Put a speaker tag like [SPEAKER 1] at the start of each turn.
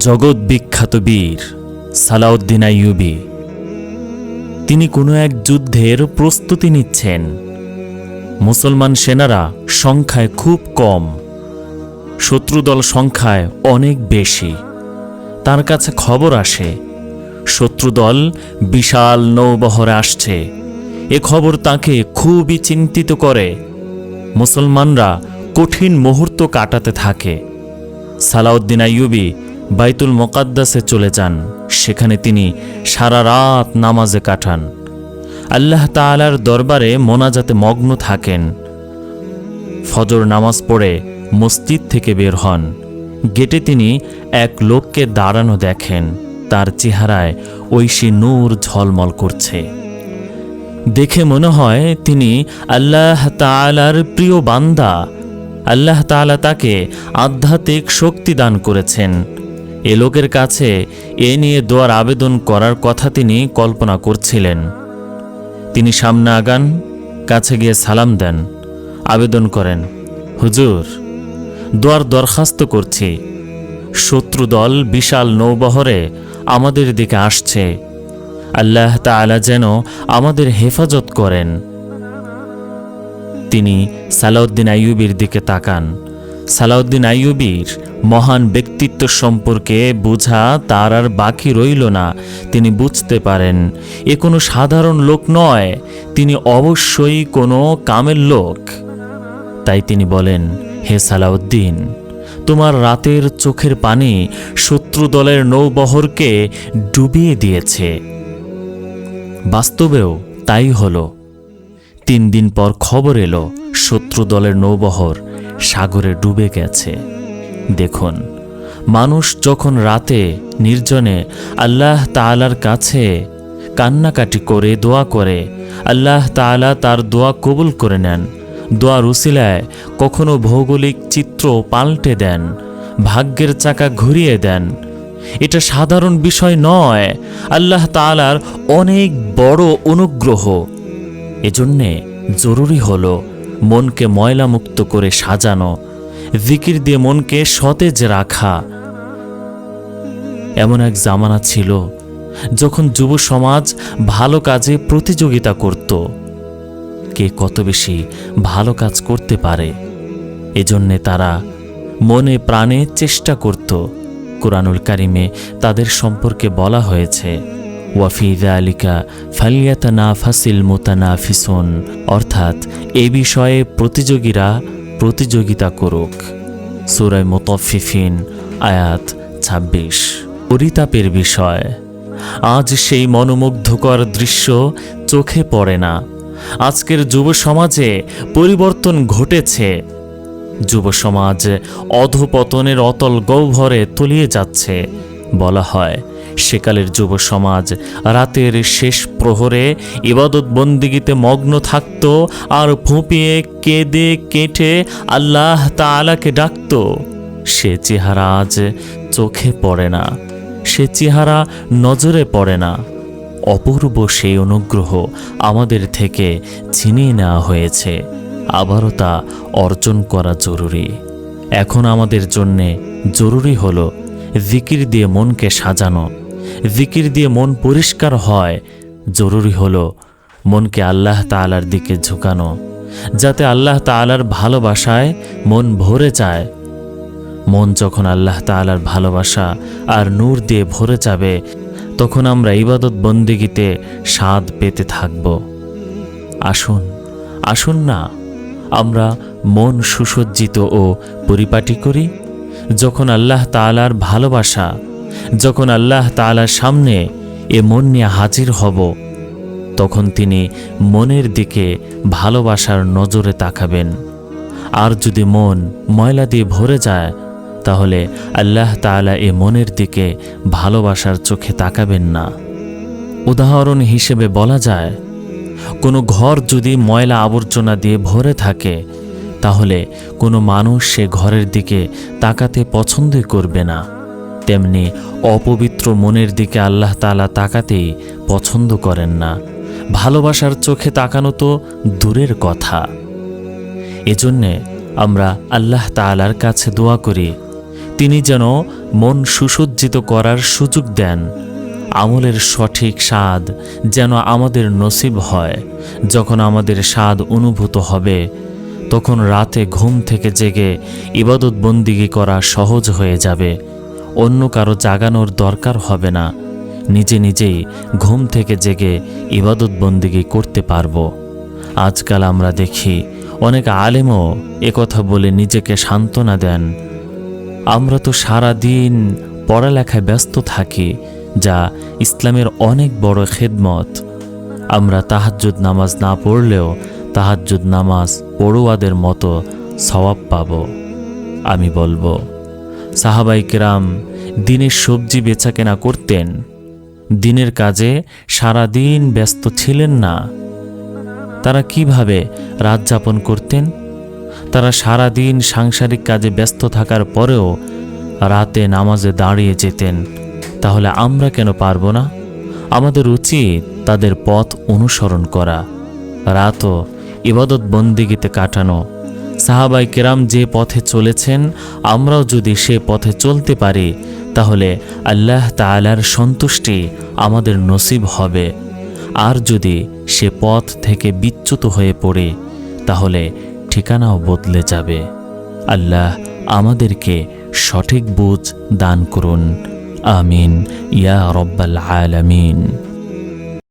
[SPEAKER 1] জগৎ বিখ্যাত বীর সালাউদ্দিন আইয়ুবি। তিনি কোনো এক যুদ্ধের প্রস্তুতি নিচ্ছেন। মুসলমান সেনারা সংখ্যায় খুব কম, শত্রুদল সংখ্যায় অনেক বেশি। তার কাছে খবর আসে, শত্রুদল বিশাল নৌবহরে আসছে। এ খবর তাকে খুবই চিন্তিত করে। মুসলমানরা কঠিন মুহূর্ত কাটাতে থাকে। সালাউদ্দিন আইয়ুবি বাইতুল মোকাদ্দাসে চলে যান। সেখানে তিনি সারা রাত নামাজে কাটান। আল্লাহ তাআলার দরবারে মোনাজাতে মগ্ন থাকেন। ফজর নামাজ পড়ে মসজিদ থেকে বের হন। গেটে তিনি এক লোককে দাঁড়ানো দেখেন। তার চেহারায় ঐশী নূর ঝলমল করছে। দেখে মনে হয় তিনি আল্লাহ তাআলার প্রিয় বান্দা। আল্লাহ তাআলা তাকে আধ্যাত্মিক শক্তি দান করেছেন। এ লোকের কাছে এ নিয়ে দোয়ার আবেদন করার কথা তিনি কল্পনা করছিলেন। তিনি সামনে আগান, কাছে গিয়ে সালাম দেন, আবেদন করেন, হুজুর, দোয়ার দরখাস্ত করছি। শত্রুদল বিশাল নৌবহরে আমাদের দিকে আসছে। আল্লাহ তাআলা যেন আমাদের হেফাজত করেন। তিনি সালাউদ্দিন আইয়ুবির দিকে তাকান। সালাউদ্দিন আইয়ুবির মহান ব্যক্তিত্ব সম্পর্কে বোঝা তার আর বাকি রইল না। তিনি বুঝতে পারেন, এ কোনো সাধারণ লোক নয়, তিনি অবশ্যই কোনো কামের লোক। তাই তিনি বলেন, হে সালাউদ্দিন, তোমার রাতের চোখের পানি শত্রু দলের নৌবহরকে ডুবিয়ে দিয়েছে। বাস্তবেও তাই হলো। তিন দিন পর খবর এলো, শত্রু দলের নৌবহর সাগরে ডুবে গেছে। দেখুন, মানুষ যখন রাতে নির্জনে আল্লাহ তাআলার কাছে কান্নাকাটি করে, দোয়া করে, আল্লাহ তাআলা তার দোয়া কবুল করে নেন দোয়া উসিলায় কখনো ভৌগোলিক চিত্র পাল্টে দেন, ভাগ্যের চাকা ঘুরিয়ে দেন এটা সাধারণ বিষয় নয়। আল্লাহ তাআলার অনেক বড় অনুগ্রহ। এজন্যে জরুরি হলো মনকে ময়লামুক্ত করে সাজানো, জিকির দিয়ে মনকে সতেজ রাখা। এমন এক জামানা ছিল যখন যুব সমাজ ভালো কাজে প্রতিযোগিতা করত। কে কত বেশি ভালো কাজ করতে পারে? এজন্যে তারা মনে প্রাণে চেষ্টা করত। কোরআনুল কারিমে তাদের সম্পর্কে বলা হয়েছে। ওয়াফি আলিকা ফালিয়াতা না ফাসিল মোতানা ফিসন অর্থাৎ এ বিষয়ে প্রতিযোগীরা প্রতিযোগিতা করুক। সুরায় মোতফিফিন আয়াত ২৬ পরিতাপের বিষয়, আজ সেই মনোমুগ্ধকর দৃশ্য চোখে পড়ে না। আজকের যুব সমাজে পরিবর্তন ঘটেছে। যুব সমাজ অধপতনের অতল গহ্বরে তলিয়ে যাচ্ছে, বলা হয়। সেকালের যুব সমাজ রাতের শেষ প্রহরে ইবাদত বন্দিগিতে মগ্ন থাকত আর ফুঁপিয়ে কেঁদে কেটে আল্লাহ তাআলাকে ডাকত। সে চেহারা আজ চোখে পড়ে না, সে চেহারা নজরে পড়ে না। অপূর্ব সেই অনুগ্রহ আমাদের থেকে ছিনিয়ে নেওয়া হয়েছে। আবারও তা অর্জন করা জরুরি। এখন আমাদের জন্যে জরুরি হলো জিকির দিয়ে মনকে সাজানো। জিকির দিয়ে মন পরিষ্কার হয়, জরুরি হলো মনকে আল্লাহ তাআলার দিকে ঝুঁকানো, যাতে আল্লাহ তাআলার ভালোবাসায় মন ভরে যায়। মন যখন আল্লাহ তাআলার ভালোবাসা আর নূর দিয়ে ভরে যাবে, তখন আমরা ইবাদত বন্দিগিতে স্বাদ পেতে থাকব। আসুন আসুন না। আমরা মন সুসজ্জিত ও পরিপাটি করি। যখন আল্লাহ তাআলার ভালোবাসা, যখন আল্লাহ তাআলার সামনে এ মন নিয়ে হাজির হব, তখন তিনি মনের দিকে ভালোবাসার নজরে তাকাবেন। আর যদি মন ময়লা দিয়ে ভরে যায়, তাহলে আল্লাহ তাআলা এ মনের দিকে ভালোবাসার চোখে তাকাবেন না। উদাহরণ হিসেবে বলা যায় কোনো ঘর যদি ময়লা আবর্জনা দিয়ে ভরে থাকে, তাহলে কোনো মানুষ সে ঘরের দিকে তাকাতে পছন্দই করবে না। তেমনি অপবিত্র মনের দিকে আল্লাহ তাআলা তাকাতেই পছন্দ করেন না। ভালোবাসার চোখে তাকানো তো দূরের কথা। এজন্যে আমরা আল্লাহ তালার কাছে দোয়া করি, তিনি যেন মন সুসজ্জিত করার সুযোগ দেন। আমলের সঠিক স্বাদ যেন আমাদের নসিব হয়। যখন আমাদের স্বাদ অনুভূত হবে, তখন রাতে ঘুম থেকে জেগে ইবাদত বন্দিগি করা সহজ হয়ে যাবে। অন্য কারও জাগানোর দরকার হবে না। নিজে নিজেই ঘুম থেকে জেগে ইবাদত বন্দিগি করতে পারব। আজকাল আমরা দেখি অনেক আলেমও একথা বলে নিজেকে সান্ত্বনা দেন। আমরা তো সারা দিন পড়ালেখায় ব্যস্ত থাকি যা ইসলামের অনেক বড় খেদমত। আমরা তাহাজ্জুদ নামাজ না পড়লেও তাহাজ্জুদ নামাজ পড়ুয়াদের মতো সওয়াব পাব, আমি বলব। সাহাবাই কেরাম দিনের সবজি বেচাকেনা করতেন। দিনের কাজে সারা দিন ব্যস্ত ছিলেন না। তারা কীভাবে রাত যাপন করতেন? তারা সারা দিন সাংসারিক কাজে ব্যস্ত থাকার পরেও রাতে নামাজে দাঁড়িয়ে যেতেন। তাহলে আমরা কেন পারব না? আমাদের উচিত তাদের পথ অনুসরণ করা। রাতও ইবাদত বন্দিগিতে কাটানো। সাহাবাই কেরাম যে পথে চলেছেন, আমরাও যদি সে পথে চলতে পারি, তাহলে আল্লাহ তাআলার সন্তুষ্টি আমাদের নসিব হবে। আর যদি সে পথ থেকে বিচ্যুত হয়ে পড়ে, তাহলে ঠিকানাও বদলে যাবে। আল্লাহ আমাদেরকে সঠিক বুঝ দান করুন। آمين. يا رب العالمين.